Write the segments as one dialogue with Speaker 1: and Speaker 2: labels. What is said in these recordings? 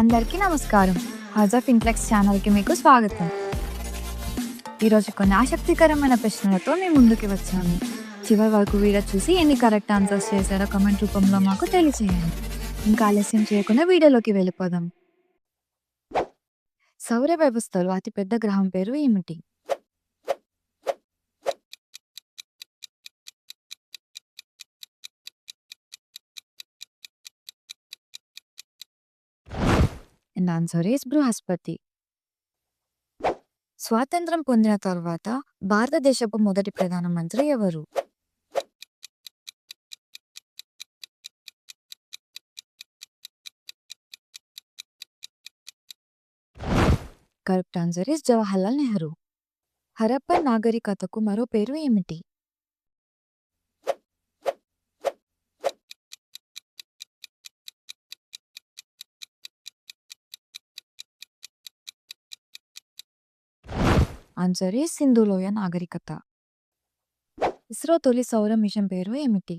Speaker 1: అందరికీ నమస్కారం. House of ఇంట్లెక్స్ ఛానల్కి మీకు స్వాగతం. ఈరోజు కొన్ని ఆసక్తికరమైన ప్రశ్నలతో మేము ముందుకు వచ్చాము చివరి వరకు వీడియో చూసి ఎన్ని కరెక్ట్ ఆన్సర్స్ చేశారో కమెంట్ రూపంలో మాకు తెలియచేయండి. ఇంకా ఆలస్యం చేయకుండా వీడియోలోకి వెళ్ళిపోదాం. సౌర వ్యవస్థలో అతిపెద్ద గ్రహం పేరు ఏమిటి? అండ్ ఆన్సర్ ఈస్ బృహస్పతి స్వాతంత్రం పొందిన తర్వాత భారతదేశపు మొదటి ప్రధానమంత్రి ఎవరు? Correct answer is Jawaharlal Nehru. Harappa నాగరికతకు మరో పేరు ఏమిటి? ఆన్సర్ ఈస్ సింధులోయ నాగరికత. ఇస్రో తొలి సౌర మిషన్ పేరు ఏమిటి?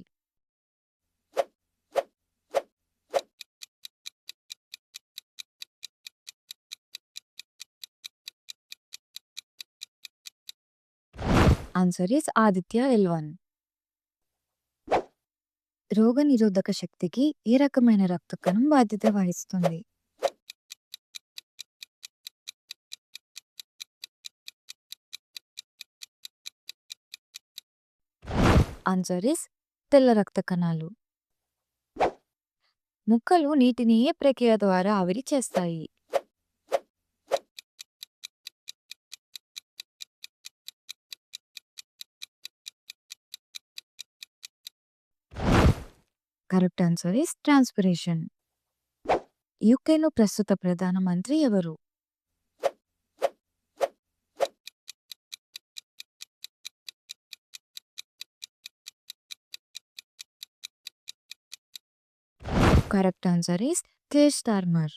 Speaker 1: Answer is Aditya L one. రోగ నిరోధక శక్తికి ఏ రకమైన రక్త కణం బాధ్యత వహిస్తుంది? ఆన్సర్ ఇస్ తెల్ల రక్త కణాలు. ముక్కలు నీటిని ఏ ప్రక్రియ ద్వారా ఆవిరి చేస్తాయి. Correct answer is transpiration. యూకేలో ప్రస్తుత ప్రధానమంత్రి ఎవరు? Correct answer is Keir Starmer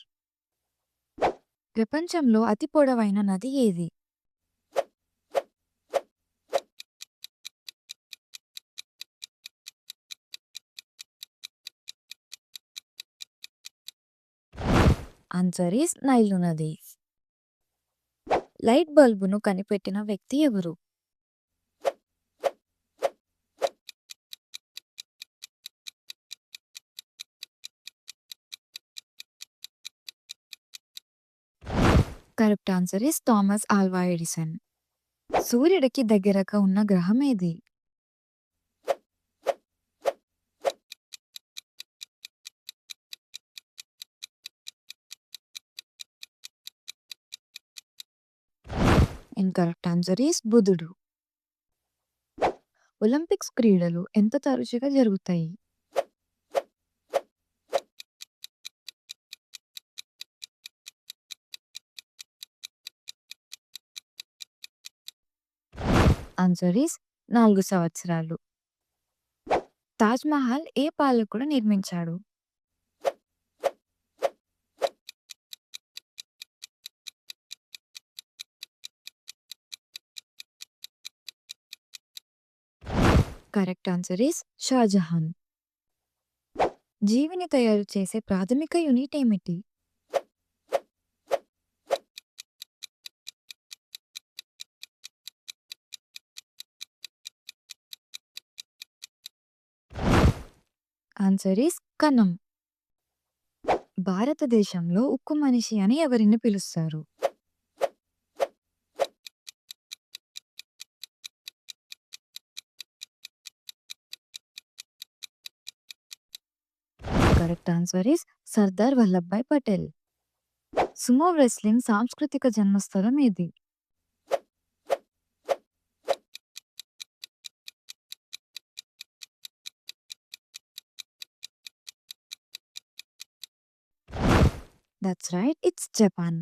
Speaker 1: ప్రపంచంలో అతి పొడవైన నది ఏది? ఆన్సర్ ఈస్ నైలు నది. లైట్ బల్బును కనిపెట్టిన వ్యక్తి ఎవరు? Correct answer is Thomas Alva Edison. సూర్యుడికి దగ్గరగా ఉన్న గ్రహం ఏది? ఇన్కరెక్ట్ ఆన్సర్ ఈస్ బుధుడు. ఒలింపిక్స్ క్రీడలు ఎంత తరచుగా జరుగుతాయి? ఆన్సర్ ఈస్ నాలుగు సంవత్సరాలు. తాజ్ మహల్ ఏ పాలకుడు నిర్మించాడు? Correct answer is Shahjahan. జీవిని తయారు చేసే ప్రాథమిక యూనిట్ ఏమిటి? ఆన్సర్ ఈస్ కన్నం భారతదేశంలో ఉక్కు మనిషి అని ఎవరిని పిలుస్తారు? Correct answer is Sardar Vallabhbhai Patel sumo wrestling సాంస్కృతిక జన్మస్థలం ఏది? దట్స్ రైట్ ఇట్స్ జపాన్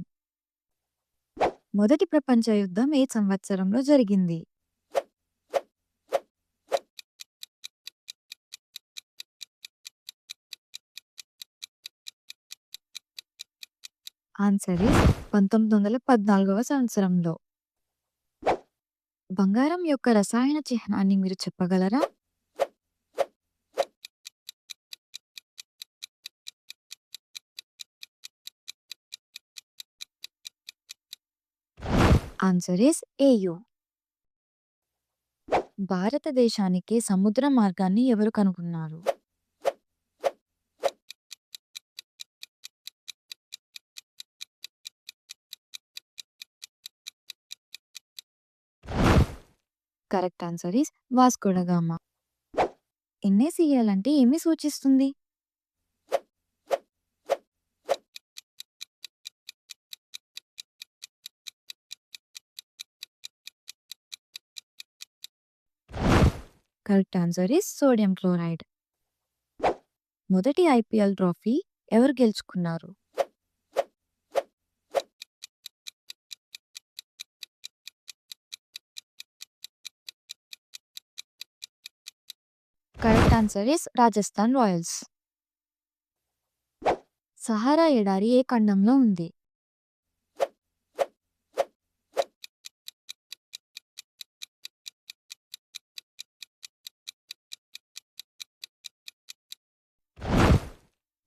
Speaker 1: మొదటి ప్రపంచ యుద్ధం ఏ సంవత్సరంలో జరిగింది? ఆన్సర్ పంతొమ్మిది వందల పద్నాలుగవ సంవత్సరంలో. బంగారం యొక్క రసాయన చిహ్నాన్ని మీరు చెప్పగలరా? Answer is A U. భారతదేశానికి సముద్ర మార్గాన్ని ఎవరు కనుగొన్నారు? Correct answer is Vasco da Gama డ ఎన్ఏసీఎల్ అంటే ఏమి సూచిస్తుంది? Correct answer is sodium chloride. మొదటి ఐపీఎల్ ట్రోఫీ ఎవరు గెలుచుకున్నారు? Correct answer is Rajasthan Royals. Sahara ఎడారి ఏ ఖండంలో ఉంది?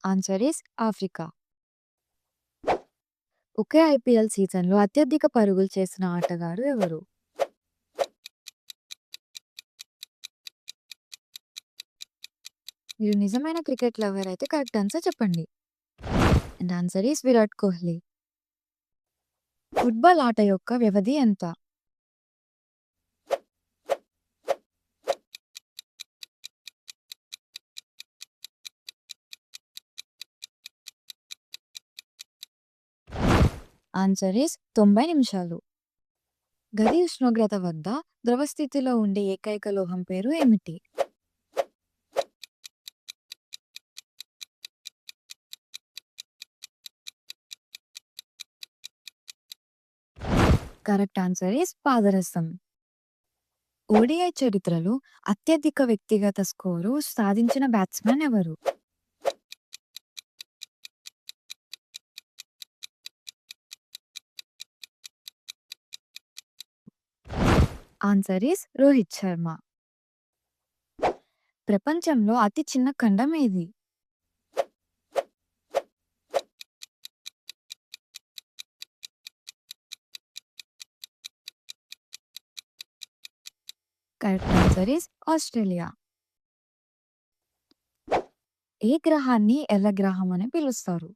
Speaker 1: Answer is Africa. Okay IPL సీజన్‌లో అత్యధిక పరుగులు చేసిన ఆటగాడు ఎవరు? మీరు నిజమైన క్రికెట్ లవర్ అయితే కరెక్ట్ ఆన్సర్ చెప్పండి. And answer is Virat Kohli. Football ఆట యొక్క వ్యవధి ఎంత? ఆన్సర్ ఇస్ తొంభై నిమిషాలు. గది ఉష్ణోగ్రత వద్ద ద్రవ స్థితిలో ఉండే ఏకైక లోహం పేరు ఏమిటి? కరెక్ట్ ఆన్సర్ ఇస్ పాదరసం. ఓడిఐ చరిత్రలో అత్యధిక వ్యక్తిగత స్కోరు సాధించిన బ్యాట్స్మెన్ ఎవరు? Answer is Rohit Sharma. ప్రపంచంలో అతి చిన్న ఖండం ఏది? Correct answer is Australia. ఏ గ్రహాన్ని ఎర్ర గ్రహం అని పిలుస్తారు?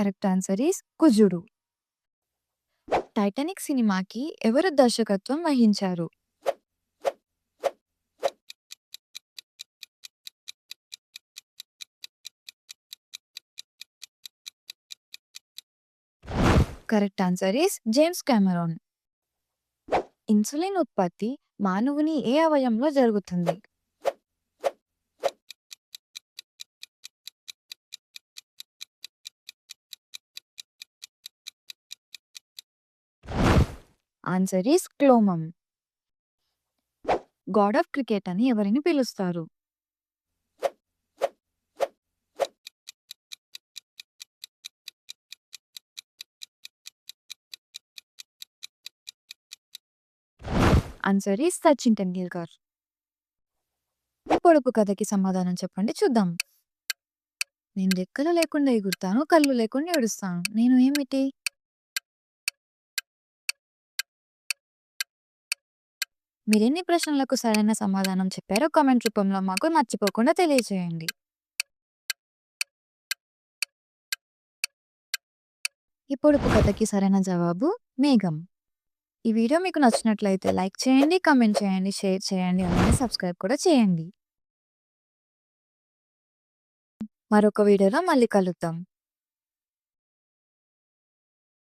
Speaker 1: కరెక్ట్ ఆన్సర్ ఈస్ కుజుడు. టైటానిక్ సినిమాకి ఎవరు దర్శకత్వం వహించారు? Correct answer is James Cameron. Insulin ఉత్పత్తి మానవుని ఏ అవయంలో జరుగుతుంది? ఆన్సర్ ఈస్ క్లోమమ్ గాడ్ ఆఫ్ క్రికెట్ అని ఎవరిని పిలుస్తారు? Answer is Sachin Tendulkar. పొడుపు కథకి సమాధానం చెప్పండి చూద్దాం. నేను రెక్కలు లేకుండా ఎగురుతాను. కళ్ళు లేకుండా ఏడుస్తాను. నేను ఏమిటి? మీరెన్ని ప్రశ్నలకు సరైన సమాధానం చెప్పారో కామెంట్ రూపంలో మాకు మర్చిపోకుండా తెలియజేయండి. ఈ పొడుపు కథకి సరైన జవాబు మేఘం. ఈ వీడియో మీకు నచ్చినట్లయితే లైక్ చేయండి, కామెంట్ చేయండి, షేర్ చేయండి, అలానే సబ్స్క్రైబ్ కూడా చేయండి. మరొక వీడియోలో మళ్ళీ కలుద్దాం.